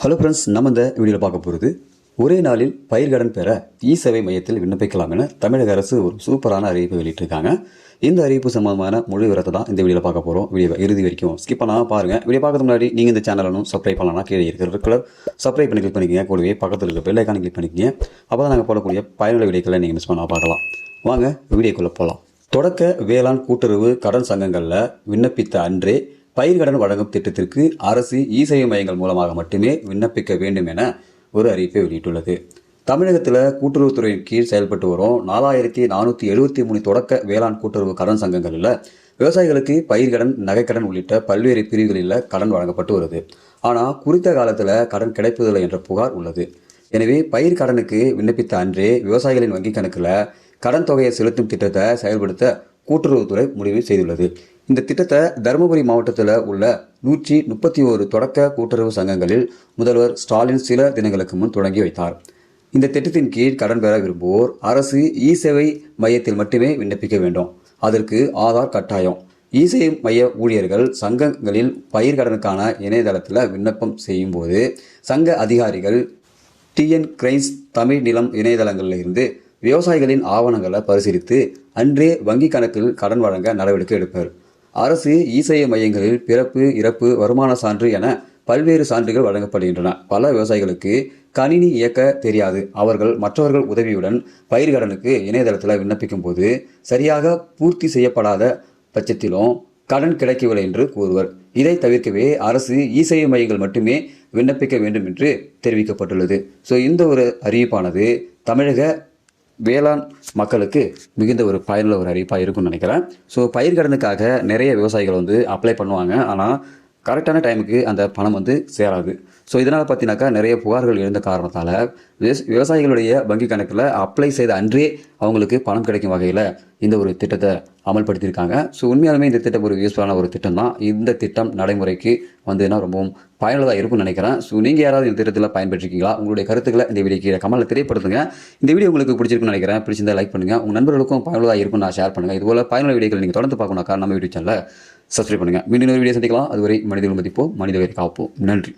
Hello friends நம்ம இந்த வீடியோவில் பார்க்க போகிறது ஒரே நாளில் பயிர்கடன் பெற இ சேவை மையத்தில் விண்ணப்பிக்கலாம் என தமிழக அரசு ஒரு சூப்பரான அறிவிப்பை வெளியிட்டிருக்காங்க. இந்த அறிவிப்பு சம்பந்தமான முழு விவரத்தை தான் இந்த வீடியோவில் பார்க்க போகிறோம் வீடியோ இறுதி வரைக்கும் ஸ்கிப் பண்ணாமல் பாருங்கள் வீடியோ பார்க்கறதுக்கு முன்னாடி நீங்கள் இந்த சேனலும் சப்ஸ்கிரைப் பண்ணலாம் கீழே இருக்கிற கலர் சப்ஸ்கிரைப் பண்ணி கிளிக் பண்ணிக்கங்க. கூடவே பக்கத்தில் இருக்க பெல் ஐக்கானை கிளிக் பண்ணிக்கங்க. அப்போ தான் நாங்கள் போடக்கூடிய பயனுள்ள வீடியோக்களை நீங்கள் மிஸ் பண்ணால் பார்க்கலாம். வாங்க வீடியோக்குள்ளே போகலாம் தொடக்க வேளாண் கூட்டுறவு கடன் சங்கங்களில் விண்ணப்பித்த அன்றே பயிர்கடன் வழங்கும் திட்டத்திற்கு அரசு இசேவை மையங்கள் மூலமாக மட்டுமே விண்ணப்பிக்க வேண்டும் என ஒரு அறிவிப்பை வெளியிட்டுள்ளது. தமிழகத்தில் கூட்டுறவுத்துறையின் கீழ் செயல்பட்டு வரும் நாலாயிரத்தி நானூற்றி எழுபத்தி மூணு தொடக்க வேளாண் கூட்டுறவு கடன் சங்கங்களில் விவசாயிகளுக்கு பயிர்கடன் நகைக்கடன் உள்ளிட்ட பல்வேறு பிரிவுகளில் கடன் வழங்கப்பட்டு வருது. ஆனால் குறித்த காலத்தில் கடன் கிடைப்பதில்லை என்ற புகார் உள்ளது. எனவே பயிர் கடனுக்கு விண்ணப்பித்த அன்றே விவசாயிகளின் வங்கிக் கணக்கில் கடன் தொகையை செலுத்தும் திட்டத்தை செயல்படுத்த கூட்டுறவுத்துறை முடிவு செய்துள்ளது. இந்த திட்டத்தை தருமபுரி மாவட்டத்தில் உள்ள நூற்றி முப்பத்தி ஒரு தொடக்க கூட்டுறவு சங்கங்களில் முதல்வர் ஸ்டாலின் சில தினங்களுக்கு முன் தொடங்கி வைத்தார். இந்த திட்டத்தின் கீழ் கடன் பெற விரும்புவோர் அரசு இ சேவை மையத்தில் மட்டுமே விண்ணப்பிக்க வேண்டும். அதற்கு ஆதார் கட்டாயம். இசேவை மைய ஊழியர்கள் சங்கங்களில் பயிர்கடனுக்கான இணையதளத்தில் விண்ணப்பம் செய்யும்போது சங்க அதிகாரிகள் டிஎன் கிரைன்ஸ் தமிழ் நிலம் இணையதளங்களில் இருந்து விவசாயிகளின் ஆவணங்களை பரிசீலித்து அன்றே வங்கி கணக்கில் கடன் வழங்க நடவடிக்கை எடுப்பர். அரசு இசேவை மையங்களில் பிறப்பு இறப்பு வருமான சான்று என பல்வேறு சான்றுகள் வழங்கப்படுகின்றன. பல விவசாயிகளுக்கு கணினி இயக்க தெரியாது. அவர்கள் மற்றவர்கள் உதவியுடன் பயிர்கடனுக்கு இணையதளத்தில் விண்ணப்பிக்கும் போது சரியாக பூர்த்தி செய்யப்படாத பட்சத்திலும் கடன் கிடைக்கவில்லை என்று கூறுவர். இதை தவிர்க்கவே அரசு இசேவை மையங்கள் மட்டுமே விண்ணப்பிக்க வேண்டும் என்று தெரிவிக்கப்பட்டுள்ளது. ஸோ இந்த ஒரு அறிவிப்பானது தமிழக வேளாண் மக்களுக்கு மிகுந்த ஒரு பயனுள்ள ஒரு அறிவிப்பாக இருக்கும்னு நினைக்கிறேன். ஸோ பயிர்கடனுக்காக நிறைய விவசாயிகள் வந்து அப்ளை பண்ணுவாங்க. ஆனால் கரெக்டான டைமுக்கு அந்த பணம் வந்து சேராது. ஸோ இதனால் பார்த்தீங்கன்னாக்கா நிறைய புகார்கள் எழுந்த காரணத்தால் விவசாயிகளுடைய வங்கி கணக்கில் அப்ளை செய்த அன்றே அவங்களுக்கு பணம் கிடைக்கும் வகையில் இந்த ஒரு திட்டத்தை அமல்படுத்தியிருக்காங்க. ஸோ உண்மையாலுமே இந்த திட்டம் ஒரு யூஸ்ஃபுல்லான ஒரு திட்டம் தான். இந்த திட்டம் நடைமுறைக்கு வந்ததுன்னா ரொம்பவும் பயனுள்ளதாக இருக்கும்னு நினைக்கிறேன். ஸோ நீங்கள் யாராவது இந்த திட்டத்தில் பயன்பெற்றிருக்கீங்களா? உங்களுடைய கருத்துக்களை இந்த வீடியோ கீழே கமலில் தெரியப்படுத்துங்க. இந்த வீடியோ உங்களுக்கு பிடிச்சிருக்குன்னு நினைக்கிறேன். பிடிச்சிருந்தா லைக் பண்ணுங்கள் உங்கள் நண்பர்களுக்கும் பயனுள்ளதாக இருக்கும்னு நான் ஷேர் பண்ணுங்கள் இதுபோல் பயனுள்ள வீடியோக்கள் நீங்கள் தொடர்ந்து பார்க்கணும் நம்ம யூடியூப் சேனலில் சப்ஸ்கிரைப் பண்ணுங்கள் மீண்டும் ஒரு வீடியோ சந்திக்கலாம். அதுவரை மனிதர்கள் மதிப்போம். மனிதவை காப்போம். நன்றி.